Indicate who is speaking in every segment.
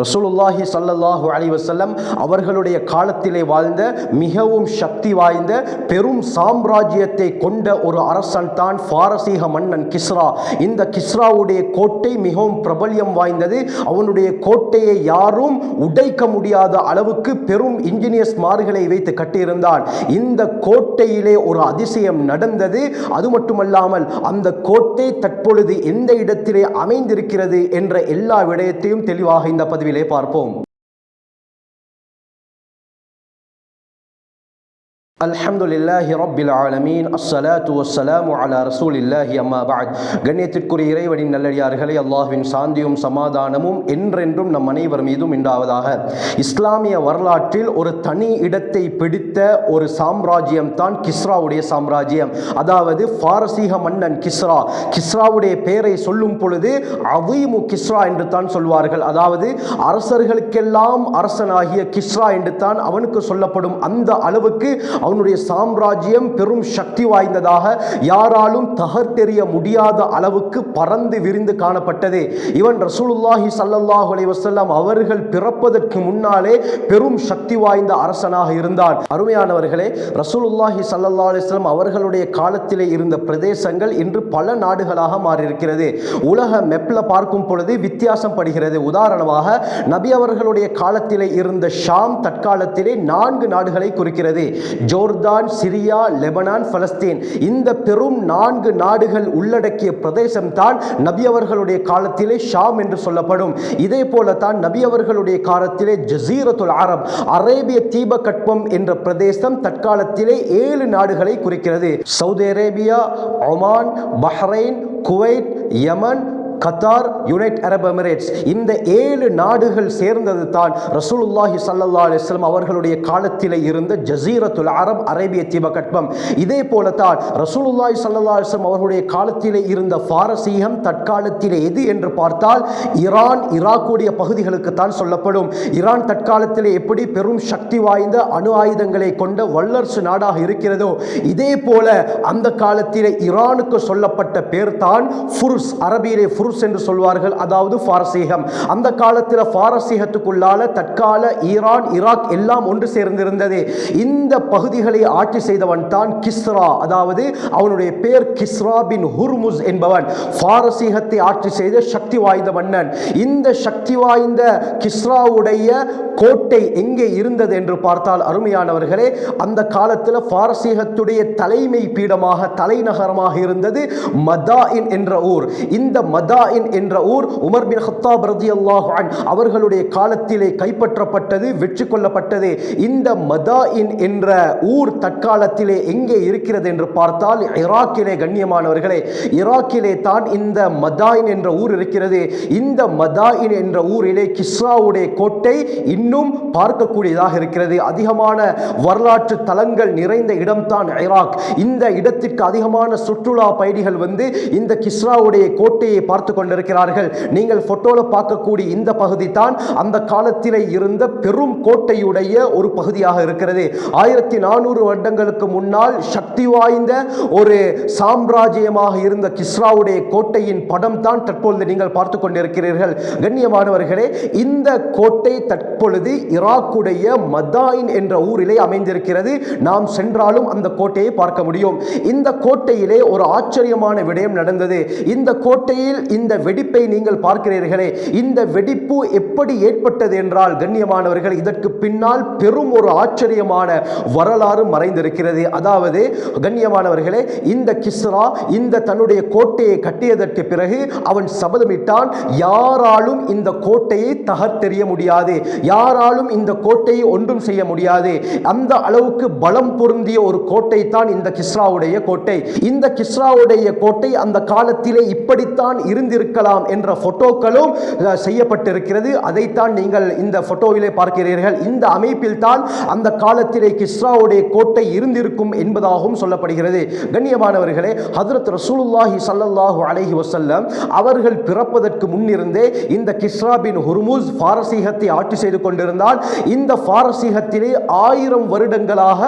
Speaker 1: ரசூலுல்லாஹி சல்லல்லாஹு அலி வசல்லம் அவர்களுடைய காலத்திலே வாழ்ந்த மிகவும் சக்தி வாய்ந்த பெரும் சாம்ராஜ்யத்தை கொண்ட ஒரு அரசன் தான் பாரசீக மன்னன் கிஸ்ரா. இந்த கிஸ்ராவுடைய கோட்டை மிகவும் பிரபல்யம் வாய்ந்தது. அவனுடைய கோட்டையை யாரும் உடைக்க முடியாத அளவுக்கு பெரும் இன்ஜினியர்ஸ் மார்களை வைத்து கட்டியிருந்தான். இந்த கோட்டையிலே ஒரு அதிசயம் நடந்தது. அது மட்டுமல்லாமல் அந்த கோட்டை தற்பொழுது எந்த இடத்திலே அமைந்திருக்கிறது என்ற எல்லா விடயத்தையும் தெளிவாக இந்த பதிவு பதிவிலே பார்ப்போம். அல்ஹம்துலில்லாஹி ரப்பில் ஆலமீன். அஸ்ஸலாத்து வஸ்ஸலாமு அலா ரசூலில்லாஹி அம்மா பாத் கண்ணியத்திற்குரிய இறைவனின் நல்லடியார்களே அல்லாஹ்வின் சாந்தியும் சமாதானமும் என்றென்றும் நம் அனைவர் மீதும் உண்டாவதாக. இஸ்லாமிய வரலாற்றில் ஒரு தனி இடத்தை பிடித்த ஒரு சாம்ராஜ்யம் தான் கிஸ்ராவுடைய சாம்ராஜ்யம். அதாவது பாரசீக மன்னன் கிஸ்ரா. கிஸ்ராவுடைய பெயரை சொல்லும் பொழுது அவீமு கிஸ்ரா என்று தான் சொல்வார்கள். அதாவது அரசர்களுக்கெல்லாம் அரசனாகிய கிஸ்ரா என்று தான் அவனுக்கு சொல்லப்படும் அந்த அளவுக்கு அவனுடைய சாம்ராஜ்யம் பெரும் சக்தி வாய்ந்ததாக யாராலும் தகர்த்தெறிய முடியாத அளவுக்கு பறந்து விரிந்து காணப்பட்டது. இவன் ரசூலுல்லாஹி சல்லல்லாஹு அலைஹி அவர்கள் பிறப்பதற்கு முன்னாலே பெரும் சக்தி வாய்ந்த அரசனாக இருந்தான். அருமையானவர்களே ரசூலுல்லாஹி ஸல்லல்லாஹு அலிஸ்லாம் அவர்களுடைய காலத்திலே இருந்த பிரதேசங்கள் இன்று பல நாடுகளாக மாறியிருக்கிறது. உலக மெப்பில் பார்க்கும் பொழுது வித்தியாசம் படுகிறது. உதாரணமாக நபி அவர்களுடைய காலத்திலே இருந்த ஷாம் தற்காலத்திலே நான்கு நாடுகளை குறிக்கிறது. Jordan Syria Lebanon Palestine. இந்த பெரும் நான்கு நாடுகள் உள்ளடக்கிய பிரதேசம் தான் நபி அவர்களுடைய காலத்திலே ஷாம் என்று சொல்லப்படும். இதே போல தான் நபி அவர்களுடைய காலத்திலே ஜசீரத்துல் அரப் அரேபிய தீபகற்பம் என்ற பிரதேசம் தற்காலத்திலே ஏழு நாடுகளை குறிக்கிறது. Saudi Arabia Oman Bahrain Kuwait Yemen Qatar unite Arab Emirates இந்த ஏழு நாடுகள் சேர்ந்தது தான் ரசூலுல்லாஹி சல்லா அலிஸ்லாம் அவர்களுடைய காலத்திலே இருந்த ஜசீரத்துல் அரப் அரேபிய தீபகற்பம் இதே போல தான் ரசூலுல்லாஹி சல்லா அலிஸ்லாம் அவர்களுடைய காலத்திலே இருந்த பாரசீகம் தற்காலத்திலே எது என்று பார்த்தால் ஈரான் ஈராக்குடைய பகுதிகளுக்கு தான் சொல்லப்படும். ஈரான் தற்காலத்திலே எப்படி பெரும் சக்தி வாய்ந்த அணு ஆயுதங்களை கொண்ட வல்லரசு நாடாக இருக்கிறதோ இதே போல அந்த காலத்திலே ஈரானுக்கு சொல்லப்பட்ட பேர் தான் ஃபுர்ஸ். அரபியிலே துருஸ் என்று சொல்வார்கள் அதாவது பாரசீகம். அந்த காலத்தில் பாரசீகத்துக்குள்ளால தற்கால ஈரான் ஈராக் எல்லாம் ஒன்று சேர்ந்திருந்தது. இந்த பகுதிகளை ஆட்சி செய்தவன் தான் கிஸ்ரா. அதாவது அவனுடைய பேர் கிஸ்ரா பின் ஹுர்முஸ் என்பவன். பாரசீகத்தை ஆட்சி செய்த சக்தி வாய்ந்த மன்னன். இந்த சக்தி வாய்ந்த கிஸ்ராவுடைய கோட்டை எங்கே இருந்தது என்று பார்த்தால் அருமையானவர்களே அந்த காலத்தில் பாரசீகத்துடைய தலைமை பீடமாக தலைநகரமாக இருந்தது மதாயின் என்ற ஊர். இந்த மதா மதாயின் என்ற ஊர் உமர் பின் ஹத்தாப் ரதி அல்லாஹான் அவர்களுடைய காலத்திலே கைப்பற்றப்பட்டது வெற்றி கொள்ளப்பட்டது இந்த மதாயின் என்ற ஊர் தற்காலத்திலே எங்கே இருக்கிறது என்று பார்த்தால் ஈராக்கிலே கண்ணியமானவர்களே ஈராக்கிலே தான் இந்த மதாயின் என்ற ஊர் இருக்கிறது. இந்த மதாயின் என்ற ஊரிலே கிஸ்ராவுடைய கோட்டை இன்னும் பார்க்கக்கூடியதாக இருக்கிறது. அதிகமான வரலாற்று தலங்கள் நிறைந்த இடம்தான் ஈராக் இந்த இடத்திற்கு அதிகமான சுற்றுலா பயணிகள் வந்து இந்த கிஸ்ராவுடைய கோட்டையை பார்த்து பார்த்து கொண்டிருக்கிறார்கள் நீங்கள் போட்டோல பார்க்கக்கூடிய இந்த பகுதி தான் அந்த காலத்திலே இருந்த பெரும் கோட்டையுடைய ஒரு பகுதியாக இருக்கிறது. ஆயிரத்தி நானூறு வருடங்களுக்கு முன்னால் சக்தி வாய்ந்த ஒரு சாம்ராஜ்யமாக இருந்த கிஸ்ராவுடைய கோட்டையின் படம் தான் தற்பொழுது நீங்கள் பார்த்து கொண்டிருக்கிறீர்கள் கண்ணியமானவர்களே இந்த கோட்டை தற்பொழுது ஈராக்குடைய மதாயின் என்ற ஊரிலே அமைந்திருக்கிறது. நாம் சென்றாலும் அந்த கோட்டையை பார்க்க முடியும். இந்த கோட்டையிலே ஒரு ஆச்சரியமான விடயம் நடந்தது. இந்த கோட்டையில் இந்த வெடிப்பை நீங்கள் பார்க்கிறீர்களே இந்த வெடிப்பு எப்படி ஏற்பட்டது என்றால் கண்ணியமானவர்கள் இதற்கு பின்னால் பெரும் ஒரு ஆச்சரியமான வரலாறு மறைந்திருக்கிறது. அதாவது கண்ணியமானவர்களே இந்த கிஸ்ரா இந்த தன்னுடைய கோட்டையை கட்டியதற்கு பிறகு அவன் சபதமிட்டான் யாராலும் இந்த கோட்டையை தகர்த்தெறிய முடியாது யாராலும் இந்த கோட்டையை ஒன்றும் செய்ய முடியாது. அந்த அளவுக்கு பலம் பொருந்திய ஒரு கோட்டை தான் இந்த கிஸ்ராவுடைய கோட்டை. இந்த கிஸ்ராவுடைய கோட்டை அந்த காலத்திலே இப்படித்தான் இருந்திருக்கலாம் என்ற ஃபோட்டோக்களும் செய்யப்பட்டிருக்கிறது. அதைத்தான் நீங்கள் இந்த ஃபோட்டோவிலே பார்க்கிறீர்கள். இந்த அமைப்பில் தான் அந்த காலத்திலே கிஸ்ராவுடைய கோட்டை இருந்திருக்கும் என்பதாகவும் சொல்லப்படுகிறது. கண்ணியமானவர்களே ஹதரத் ரசூலுல்லாஹி ஸல்லல்லாஹு அலஹி வசல்லம் அவர்கள் பிறப்பதற்கு முன்னிருந்தே இந்த கிஸ்ரா பின் ஹுர்முஸ் பாரசீகத்தை ஆட்சி செய்து கொண்டிருந்தால் இந்த பாரசீகத்திலே ஆயிரம் வருடங்களாக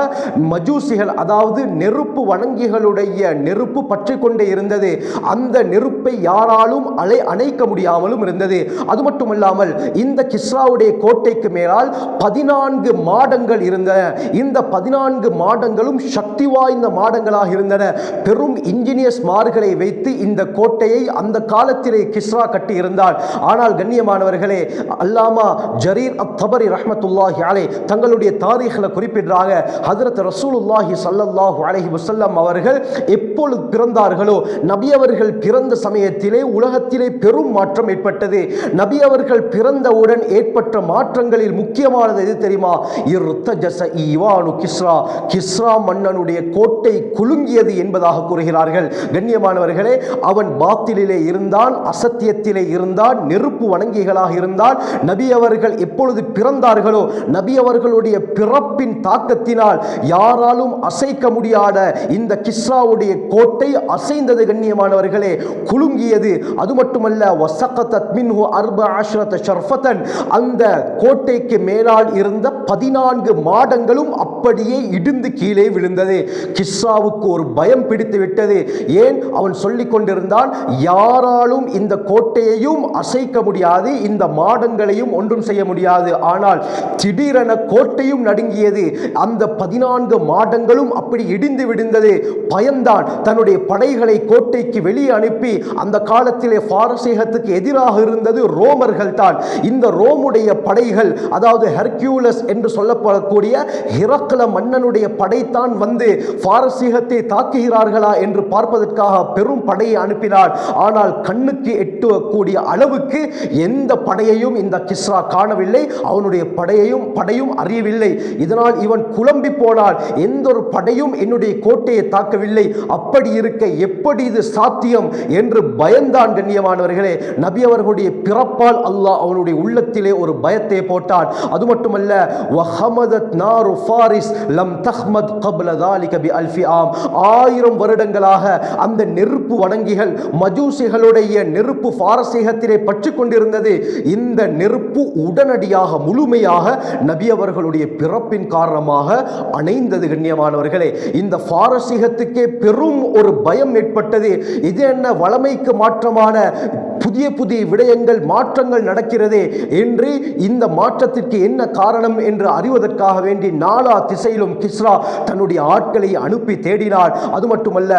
Speaker 1: மஜூசிகள் அதாவது நெருப்பு வணங்கிகளுடைய நெருப்பு பற்றி கொண்டே இருந்தது. அந்த நெருப்பை யாரால் யாராலும் அலை அணைக்க முடியாமலும் இருந்தது. அது மட்டுமல்லாமல் இந்த கிஸ்ராவுடைய கோட்டைக்கு மேலால் பதினான்கு மாடங்கள் இருந்தன. இந்த பதினான்கு மாடங்களும் சக்தி வாய்ந்த மாடங்களாக இருந்தன. பெரும் இன்ஜினியர்ஸ் மார்களை வைத்து இந்த கோட்டையை அந்த காலத்திலே கிஸ்ரா கட்டி இருந்தார் ஆனால் கண்ணியமானவர்களே அல்லாமா ஜரீர் அத்தபரி ரஹமத்துல்லாஹி அலை தங்களுடைய தாரீகளை குறிப்பிடுறாங்க. ஹதரத் ரசூலுல்லாஹி சல்லல்லாஹு அலஹி வசல்லம் அவர்கள் எப்பொழுது பிறந்தார்களோ நபி அவர்கள் பிறந்த சமயத்திலே உலகத்திலே பெரும் மாற்றம் ஏற்பட்டது. நபி அவர்கள் பிறந்தவுடன் ஏற்பட்ட மாற்றங்களில் முக்கியமானது எது தெரியுமா? இர்தஜஸ ஈவானு கிஸ்ரா. கிஸ்ரா மன்னனுடைய கோட்டை குலுங்கியது என்பதாக கூறுகிறார்கள். கண்ணியமானவர்களே அவன் பாத்திலே இருந்தான் அசத்தியத்திலே இருந்தான் நெருப்பு வணங்கிகளாக இருந்தான். நபி அவர்கள் எப்பொழுது பிறந்தார்களோ நபி அவர்களுடைய பிறப்பின் தாக்கத்தினால் யாராலும் அசைக்க முடியாத இந்த கிஸ்ராவுடைய கோட்டை அசைந்தது கண்ணியமானவர்களே குலுங்கியது. அது மட்டுமல்ல வசக்கத்தத் மின்ஹு அர்ப ஆஷ்ரத ஷர்ஃபத்தன். அந்த கோட்டைக்கு மேலால் இருந்த பதினான்கு மாடங்களும் அப்படியே இடிந்து கீழே விழுந்தது. கிஸ்ஸாவுக்கு ஒரு பயம் பிடித்து விட்டது. ஏன்? அவன் சொல்லிக் கொண்டிருந்தான் யாராலும் இந்த கோட்டையையும் அசைக்க முடியாது இந்த மாடங்களையும் ஒன்றும் செய்ய முடியாது. ஆனால் திடீரென கோட்டையும் நடுங்கியது. அந்த பதினான்கு மாடங்களும் அப்படி இடிந்து விழுந்தது. பயந்தான் தன்னுடைய படைகளை கோட்டைக்கு வெளியே அனுப்பி அந்த கால காலத்திலே பாரசீகத்துக்கு எதிராக இருந்தது ரோமர்கள் தான் இந்த ரோமுடைய படைகள் அதாவது ஹெர்கியூலஸ் என்று சொல்லப்படக்கூடிய ஹிரக்கல மன்னனுடைய படைத்தான் வந்து பாரசீகத்தை தாக்குகிறார்களா என்று பார்ப்பதற்காக பெரும் படையை அனுப்பினார். ஆனால் கண்ணுக்கு எட்டக்கூடிய அளவுக்கு எந்த படையையும் இந்த கிஸ்ரா காணவில்லை அவனுடைய படையையும் படையும் அறியவில்லை. இதனால் இவன் குழம்பி போனால் எந்த ஒரு படையும் என்னுடைய கோட்டையை தாக்கவில்லை. அப்படி இருக்க எப்படி இது சாத்தியம் என்று பயந்த அதுதான் கண்ணியமானவர்களே நபி அவர்களுடைய பிறப்பால் அல்லாஹ் அவனுடைய உள்ளத்திலே ஒரு பயத்தை போட்டான். அது மட்டுமல்ல வஹமதத் நாரு ஃபாரிஸ் லம் தஹ்மத் கபுல தாலிக பி அல்ஃபி ஆம். ஆயிரம் வருடங்களாக அந்த நெருப்பு வணங்கிகள் மஜூசிகளுடைய நெருப்பு பாரசீகத்திலே பற்றி கொண்டிருந்தது. இந்த நெருப்பு உடனடியாக முழுமையாக நபி அவர்களுடைய பிறப்பின் காரணமாக அணைந்தது கண்ணியமானவர்களே. இந்த பாரசீகத்துக்கே பெரும் ஒரு பயம் ஏற்பட்டது. இது என்ன வளமைக்கு மாற்ற மாற்றமான புதிய புதிய விடயங்கள் மாற்றங்கள் நடக்கிறதே என்று இந்த மாற்றத்திற்கு என்ன காரணம் என்று அறிவதற்காக வேண்டி நாலா திசையிலும் கிஸ்ரா தன்னுடைய ஆட்களை அனுப்பி தேடினார் அது மட்டுமல்ல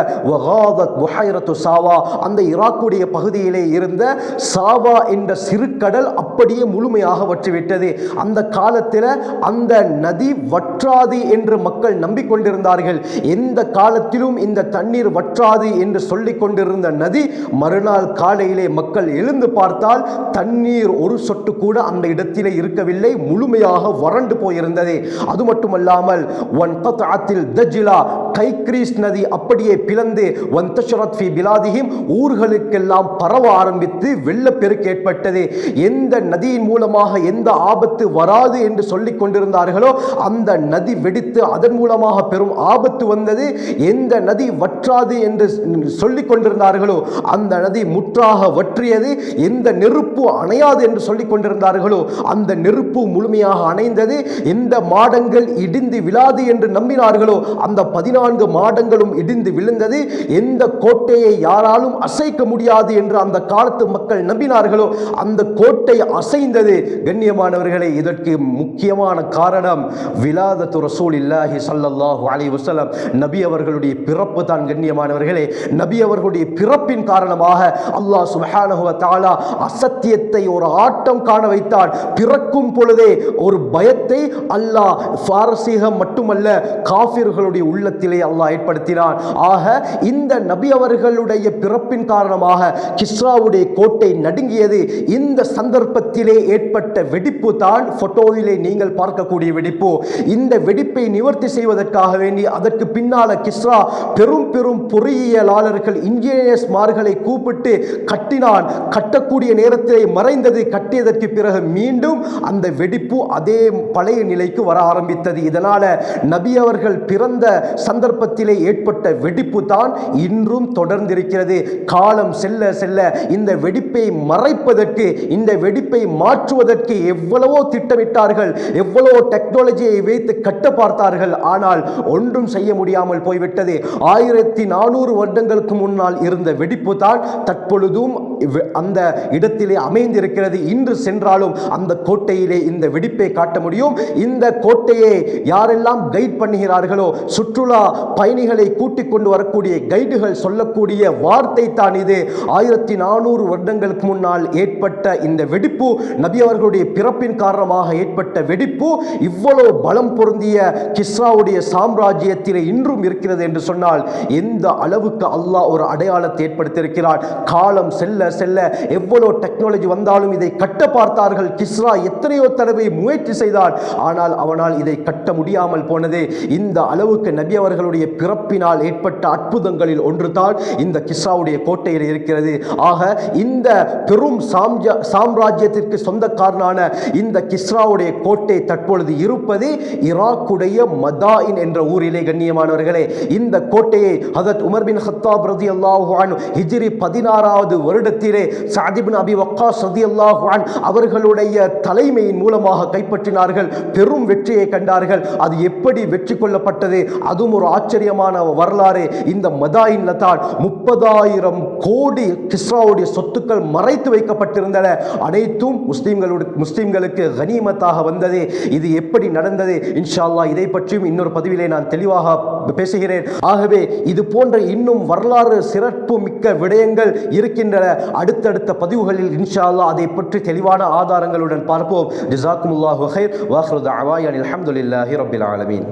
Speaker 1: சாவா அந்த ஈராக்குடைய பகுதியிலே இருந்த சாவா என்ற சிறுகடல் அப்படியே முழுமையாக வற்றிவிட்டது. அந்த காலத்தில் அந்த நதி வற்றாது என்று மக்கள் நம்பிக்கொண்டிருந்தார்கள். எந்த காலத்திலும் இந்த தண்ணீர் வற்றாது என்று சொல்லிக் கொண்டிருந்த நதி மறுநாள் காலையிலே மக்கள் மக்கள் எழுந்து பார்த்தால் தண்ணீர் ஒரு சொட்டு கூட அந்த இடத்திலே இருக்கவில்லை முழுமையாக வறண்டு போயிருந்தது. அது மட்டுமல்லாமல் ஒன் கத்ஆத்தில் தஜிலா கைக்ரீஸ் நதி அப்படியே பிளந்து வந்தஷரத் ஃபி பிலாதிகிம் ஊர்களுக்கெல்லாம் பரவ ஆரம்பித்து வெள்ளப்பெருக்கு ஏற்பட்டது. எந்த நதியின் மூலமாக எந்த ஆபத்து வராது என்று சொல்லிக் கொண்டிருந்தார்களோ அந்த நதி வெடித்து அதன் மூலமாக பெரும் ஆபத்து வந்தது. எந்த நதி வற்றாது என்று சொல்லிக் கொண்டிருந்தார்களோ அந்த நதி முற்றாக வற்றியது. எந்த நெருப்பு அணையாது என்று சொல்லிக் கொண்டிருந்தார்களோ அந்த நெருப்பு முழுமையாக அணைந்தது. எந்த மாடங்கள் இடிந்து விழாது என்று நம்பினார்களோ அந்த பதினாறு பதினான்கு மாடங்களும் இடிந்து விழுந்தது. எந்த கோட்டையை யாராலும் அசைக்க முடியாது என்று அந்த காலத்து மக்கள் நம்பினார்களோ அந்த கோட்டை அசைந்தது. கண்ணியமானவர்களை இதற்கு முக்கியமான காரணம் விலாதத்து ரசூல் இல்லாஹி ஸல்லல்லாஹு அலி வசலம் நபி அவர்களுடைய பிறப்பு தான் கண்ணியமானவர்களே. நபி அவர்களுடைய பிறப்பின் காரணமாக அல்லாஹ் சுப்ஹானஹு தாலா அசத்தியத்தை ஒரு ஆட்டம் காண வைத்தான். பிறக்கும் பொழுதே ஒரு பயத்தை அல்லாஹ் பாரசீகம் மட்டுமல்ல காஃபிர்களுடைய உள்ளத்தில் உலகத்திலே அல்லாஹ் ஏற்படுத்தினான். ஆக இந்த நபி அவர்களுடைய பிறப்பின் காரணமாக கிஸ்ராவுடைய கோட்டை நடுங்கியது. இந்த சந்தர்ப்பத்திலே ஏற்பட்ட வெடிப்பு தான் போட்டோவிலே நீங்கள் பார்க்கக்கூடிய வெடிப்பு. இந்த வெடிப்பை நிவர்த்தி செய்வதற்காக வேண்டி அதற்கு பின்னால கிஸ்ரா பெரும் பெரும் பொறியியலாளர்கள் இன்ஜினியர்ஸ் மார்களை கூப்பிட்டு கட்டினான். கட்டக்கூடிய நேரத்திலே மறைந்தது கட்டியதற்கு பிறகு மீண்டும் அந்த வெடிப்பு அதே பழைய நிலைக்கு வர ஆரம்பித்தது. இதனால நபி அவர்கள் பிறந்த சந்த சந்தர்ப்பத்திலே ஏற்பட்ட வெடிப்பு தான் இன்றும் தொடர்ந்திருக்கிறது. காலம் செல்ல செல்ல இந்த வெடிப்பை மறைப்பதற்கு இந்த வெடிப்பை மாற்றுவதற்கு எவ்வளவோ திட்டமிட்டார்கள் எவ்வளவோ டெக்னாலஜியை வைத்து கட்ட பார்த்தார்கள் ஆனால் ஒன்றும் செய்ய முடியாமல் போய்விட்டது. ஆயிரத்தி நானூறு வருடங்களுக்கு முன்னால் இருந்த வெடிப்பு தான் தற்பொழுதும் அந்த இடத்திலே அமைந்திருக்கிறது இன்று சென்றாலும் அந்த கோட்டையிலே இந்த வெடிப்பை காட்ட முடியும். இந்த கோட்டையை யாரெல்லாம் கைட் பண்ணுகிறார்களோ சுற்றுலா பயணிகளை கூட்டிக் கொண்டு வரக்கூடிய கைடுகள் சொல்லக்கூடிய வார்த்தை தான் இது. ஆயிரத்தி நானூறு வருடங்களுக்கு முன்னால் ஏற்பட்ட இந்த வெடிப்பு நபி அவர்களுடைய பிறப்பின் காரணமாக ஏற்பட்ட வெடிப்பு இவ்வளவு பலம் பொருந்திய கிஸ்ராவுடைய சாம்ராஜ்யத்திலே இன்றும் இருக்கிறது என்று சொன்னால் எந்த அளவுக்கு அல்லாஹ் ஒரு அடையாளத்தை ஏற்படுத்தியிருக்கிறார் காலம் செல்ல செல்ல எவ்வளவு டெக்னாலஜி வந்தாலும் இதை கட்ட பார்த்தார்கள். கிஸ்ரா எத்தனையோ தடவை முயற்சி செய்தார். ஆனால் அவனால் இதை கட்ட முடியாமல் போனது இந்த அளவுக்கு நபி அவர்களுடைய பிறப்பினால் ஏற்பட்ட அற்புதங்களில் ஒன்றுதான் இந்த கிஸ்ராவுடைய கோட்டையில் இருக்கிறது. ஆக இந்த பெரும் சாம்ஜ சாம்ராஜ்யத்திற்கு சொந்தக்காரனான இந்த கிஸ்ராவுடைய கோட்டை தற்பொழுது இருப்பது ஈராக்குடைய மதாயின் என்ற ஊரிலே கண்ணியமானவர்களே. இந்த கோட்டையை ஹதத் உமர் பின் ஹத்தாப் ரதி அல்லாஹான் ஹிஜிரி பதினாறாவது வருடத்தில் சாதிபின் அபி வக்காஸ் ரதி அல்லாஹான் அவர்களுடைய தலைமையின் மூலமாக கைப்பற்றினார்கள் பெரும் வெற்றியை கண்டார்கள். அது எப்படி வெற்றி கொள்ளப்பட்டது? அதுவும் ஒரு ஆச்சரியமான வரலாறு. இந்த மதாயின்ல தான் முப்பதாயிரம் கோடி கிஸ்ராவுடைய சொத்துக்கள் மறைத்து வைக்கப்பட்டிருந்தன. அனைத்தும் முஸ்லீம்களுடைய முஸ்லீம்களுக்கு கனிமத்தாக வந்தது. இது எப்படி நடந்தது? இன்ஷால்லா இதை பற்றியும் இன்னொரு பதிவிலே நான் தெளிவாக பேசுகிறேன். ஆகவே இது போன்ற இன்னும் வரலாறு சிறப்பு மிக்க விடயங்கள் இருக்கின்றன. அடுத்தடுத்த பதிவுகளில் இன்ஷா அல்லாஹ் அதை பற்றி தெளிவான ஆதாரங்களுடன் பார்ப்போம். ஜிசாக்குமுல்லாஹு ஹைர் வாஹ்ரு அவாயன் அலமதுல்லாஹி ரபில் ஆலமீன்.